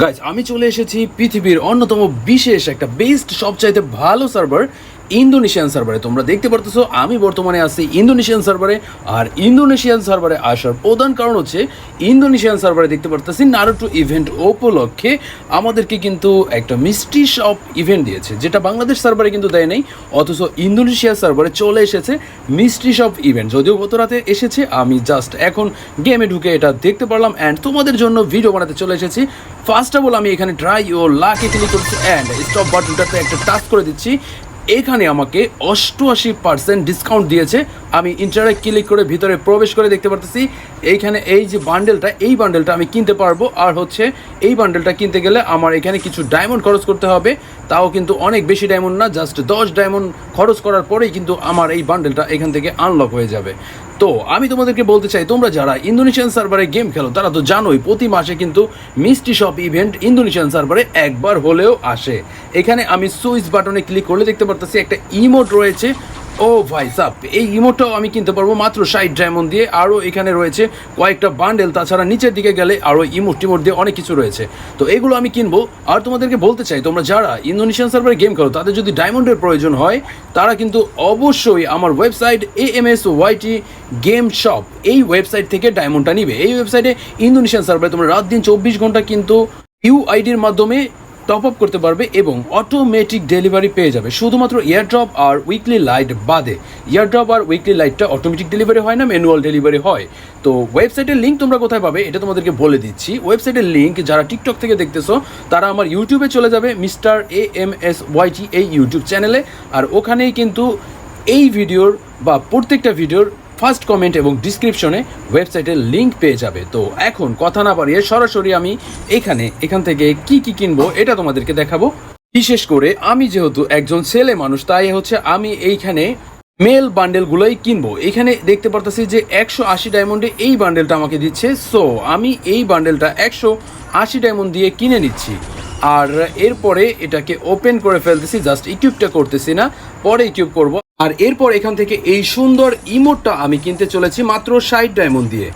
Guys আমি চলে এসেছি পৃথিবীর অন্যতম বিশেষ একটা বেস্ট সবচাইতে ভালো সার্ভার ইন্দোনেশিয়ান সার্ভারে। তোমরা দেখতে পারতেছো, আমি বর্তমানে আছি ইন্দোনেশিয়ান সার্ভারে, আর ইন্দোনেশিয়ান সার্ভারে আসার প্রধান কারণ হচ্ছে, ইন্দোনেশিয়ান সার্ভারে দেখতে পারতেছি নারুটু ইভেন্ট উপলক্ষে আমাদেরকে কিন্তু একটা মিষ্টি শপ ইভেন্ট দিয়েছে, যেটা বাংলাদেশ সার্ভারে কিন্তু দেয় নাই, অথচ ইন্দোনেশিয়া সার্ভারে চলে এসেছে মিষ্টি শপ ইভেন্ট যদিও গত রাতে এসেছে, আমি জাস্ট এখন গেমে ঢুকে এটা দেখতে পারলাম অ্যান্ড তোমাদের জন্য ভিডিও বানাতে চলে এসেছি। ফার্স্ট অফ অল আমি এখানে ট্রাই ও লাকে ক্লিক করছি অ্যান্ড স্টপ বাটনটাতে একটা টাচ করে দিচ্ছি। এখানে আমাকে অষ্টআশি পার্সেন্ট ডিসকাউন্ট দিয়েছে। আমি ইন্টারে ক্লিক করে ভিতরে প্রবেশ করে দেখতে পারতেছি। এইখানে এই যে বান্ডেলটা এই বান্ডেলটা আমি কিনতে পারব। আর হচ্ছে এই বান্ডেলটা কিনতে গেলে আমার এখানে কিছু ডায়মন্ড খরচ করতে হবে। তাও কিন্তু অনেক বেশি ডায়মন্ড না জাস্ট দশ ডায়মন্ড খরচ করার পরেই কিন্তু আমার এই বান্ডেলটা এখান থেকে আনলক হয়ে যাবে। তো আমি তোমাদেরকে বলতে চাই, তোমরা যারা ইন্দোনেশিয়ান সার্ভারে গেম খেলো, তারা তো জানোই প্রতি মাসে কিন্তু মিষ্টি শপ ইভেন্ট ইন্দোনেশিয়ান সার্ভারে একবার হলেও আসে। এখানে আমি সুইচ বাটনে ক্লিক করলে দেখতে পারতেছি একটা ইমোট রয়েছে ও ভাই সাপ এই ইমোটটাও আমি কিনতে পারব মাত্র ষাট ডায়মন্ড দিয়ে। আরও এখানে রয়েছে কয়েকটা বান্ডেল, তাছাড়া নিচের দিকে গেলে আরও ইমোট টিমোট দিয়ে অনেক কিছু রয়েছে। তো এগুলো আমি কিনবো। আর তোমাদেরকে বলতে চাই, তোমরা যারা ইন্দোনেশিয়ান সার্ভারে গেম খেলো, তাদের যদি ডায়মন্ডের প্রয়োজন হয়, তারা কিন্তু অবশ্যই আমার ওয়েবসাইট এ M S YT game shop, এই ওয়েবসাইট থেকে ডায়মন্ডটা নিবে। এই ওয়েবসাইটে ইন্দোনেশিয়ান সার্ভারে তোমরা রাত দিন চব্বিশ ঘণ্টা কিন্তু ইউআইডির মাধ্যমে টপ আপ করতে পারবে এবং অটোমেটিক ডেলিভারি পেয়ে যাবে। শুধুমাত্র ইয়ারড্রপ আর উইকলি লাইট বাদে। ইয়ারড্রপ আর উইকলি লাইটটা অটোমেটিক ডেলিভারি হয় না ম্যানুয়াল ডেলিভারি হয়। তো ওয়েবসাইটের লিঙ্ক তোমরা কোথায় পাবে এটা তোমাদেরকে বলে দিচ্ছি। ওয়েবসাইটের লিঙ্ক যারা টিকটক থেকে দেখতেছো, তারা আমার ইউটিউবে চলে যাবে mister A M S YT এই ইউটিউব চ্যানেলে আর ওখানেই কিন্তু এই ভিডিওর বা প্রত্যেকটা ভিডিওর ফার্স্ট কমেন্ট এবং ডিসক্রিপশনে ওয়েবসাইটের লিঙ্ক পেয়ে যাবে। তো এখন কথা না পারিয়ে সরাসরি আমি এখানে, এখান থেকে কি কি কিনবো এটা তোমাদেরকে দেখাবো। বিশেষ করে আমি যেহেতু একজন ছেলে মানুষ, তাই হচ্ছে আমি এইখানে মেল বান্ডেলগুলোই কিনবো। এখানে দেখতে পারতেছি যে একশো আশি ডায়মন্ডে এই বান্ডেলটা আমাকে দিচ্ছে। সো আমি এই বান্ডেলটা একশো আশি ডায়মন্ড দিয়ে কিনে নিচ্ছি। আর এরপরে এটাকে ওপেন করে ফেলতেছি জাস্ট ইকুইপটা করতেছি না। পরে ইকুইপ করব। আর এরপর এখান থেকে এই সুন্দর ইমোটটা আমি কিনতে চলেছি মাত্র ষাট ডায়মন্ড দিয়ে।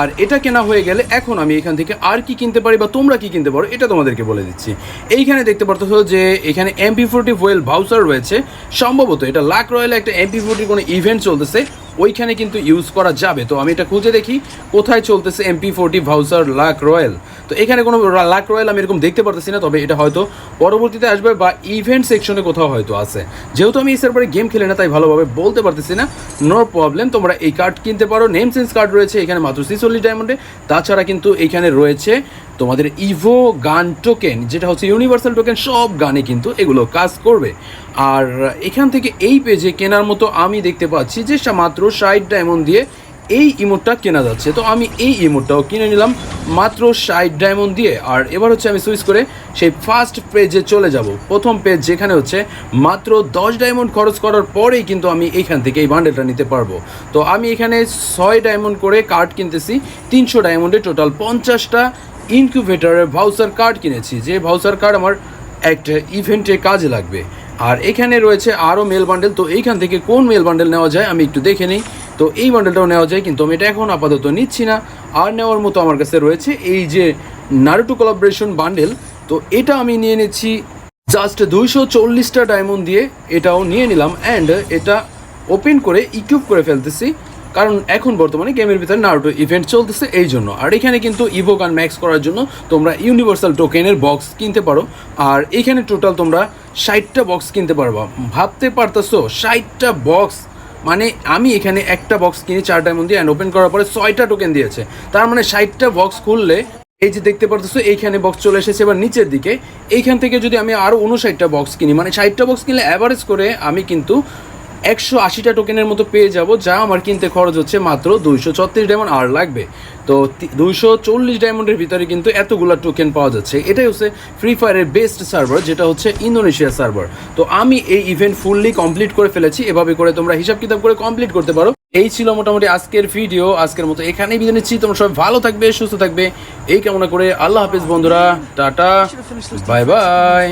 আর এটা কেনা হয়ে গেলে এখন আমি এখান থেকে আর কি কিনতে পারি বা তোমরা কি কিনতে পারো, এটা তোমাদেরকে বলে দিচ্ছি। এইখানে দেখতে পারতো যে এখানে এমপি ফোরটি ওয়েল ভাউচার রয়েছে। সম্ভবত এটা লাক রয়েল একটা এমপি ফোরটির কোনো ইভেন্ট চলতেছে। ওইখানে কিন্তু ইউজ করা যাবে। তো আমি এটা খুঁজে দেখি, কোথায় চলতেছে MP forty voucher luck royale তো এখানে কোনো লাক রয়্যাল আমি এরকম দেখতে পারতেছি না, তবে এটা হয়তো পরবর্তীতে আসবে বা ইভেন্ট সেকশনে কোথাও হয়তো আছে। যেহেতু আমি এই সার্ভারে গেম খেলে না, তাই ভালোভাবে বলতে পারতেছি না। নো প্রবলেম তোমরা এই কার্ড কিনতে পারো। নেম চেঞ্জ কার্ড রয়েছে, এখানে মাত্র ছিচল্লিশ ডায়মন্ডে তাছাড়া কিন্তু এখানে রয়েছে তোমাদের ইভো গান টোকেন যেটা হচ্ছে ইউনিভার্সাল টোকেন সব গানে কিন্তু এগুলো কাজ করবে। আর এখান থেকে এই পেজে কেনার মতো আমি দেখতে পাচ্ছি যে মাত্র ষাট ডায়মন্ড দিয়ে এই ইমোটটা কেনা যাচ্ছে। তো আমি এই ইমোটটাও কিনে নিলাম মাত্র ষাট ডায়মন্ড দিয়ে। আর এবার হচ্ছে আমি সুইচ করে সেই ফার্স্ট পেজে চলে যাব। প্রথম পেজ যেখানে হচ্ছে মাত্র দশ ডায়মন্ড খরচ করার পরেই কিন্তু আমি এইখান থেকে এই বান্ডেলটা নিতে পারব। তো আমি এখানে ছয় ডায়মন্ড করে কার্ড কিনতেছি, তিনশো ডায়মন্ডে টোটাল পঞ্চাশটা ইনকিউবেটারের ভাউচার কার্ড কিনেছি, যে ভাউচার কার্ড আমার একটা ইভেন্টে কাজে লাগবে। আর এখানে রয়েছে আরও মেল বান্ডেল তো এইখান থেকে কোন মেল বান্ডেল নেওয়া যায় আমি একটু দেখে নিই। তো এই বান্ডেলটাও নেওয়া যায়, কিন্তু আমি এটা এখন আপাতত নিচ্ছি না। আর নেওয়ার মতো আমার কাছে রয়েছে এই যে নারুটু কোলাবরেশন বান্ডেল তো এটা আমি নিয়ে নিচ্ছি জাস্ট দুইশো চল্লিশটা ডায়মন্ড দিয়ে, এটাও নিয়ে নিলাম। অ্যান্ড এটা ওপেন করে ইকুইপ করে ফেলতেছি। কারণ এখন বর্তমানে গেমের ভিতরে নারুটো ইভেন্ট চলতেছে এই জন্য। আর এখানে কিন্তু ইভো গান ম্যাক্স করার জন্য তোমরা ইউনিভার্সাল টোকেনের বক্স কিনতে পারো। আর এখানে টোটাল তোমরা ষাটটা বক্স কিনতে পারবা। ভাবতে পারতেছো, ষাটটা বক্স মানে আমি এখানে একটা বক্স কিনি, চার ডায়মন্ড দিয়ে অ্যান্ড ওপেন করার পরে ছয়টা টোকেন দিয়েছে। তার মানে ষাটটা বক্স খুললে, এই যে দেখতে পারতেছো, এইখানে বক্স চলে এসেছে। এবার নিচের দিকে, এইখান থেকে যদি আমি আরও উনষাটটা বক্স কিনি মানে ষাটটা বক্স কিনলে অ্যাভারেজ করে আমি কিন্তু একশো আশিটা টোকেনের মতো পেয়ে যাব যা আমার কিনতে খরচ হচ্ছে মাত্র দুইশো ছত্রিশ ডায়মন্ড আর লাগবে। তো দুইশো চল্লিশ ডায়মন্ডের ভিতরে কিন্তু এতগুলো টোকেন পাওয়া যাচ্ছে। এটাই হচ্ছে ফ্রি ফায়ারের বেস্ট সার্ভার যেটা হচ্ছে ইন্দোনেশিয়া সার্ভার তো আমি এই ইভেন্ট ফুললি কমপ্লিট করে ফেলেছি এভাবে করে তোমরা হিসাব কিতাব করে কমপ্লিট করতে পারো। এই ছিল মোটামুটি আজকের ভিডিও আজকের মতো এখানেই বিদায় নিচ্ছি। তোমরা সবাই ভালো থাকবে সুস্থ থাকবে। এই কামনা করে আল্লাহ হাফিজ বন্ধুরা টাটা বাই বাই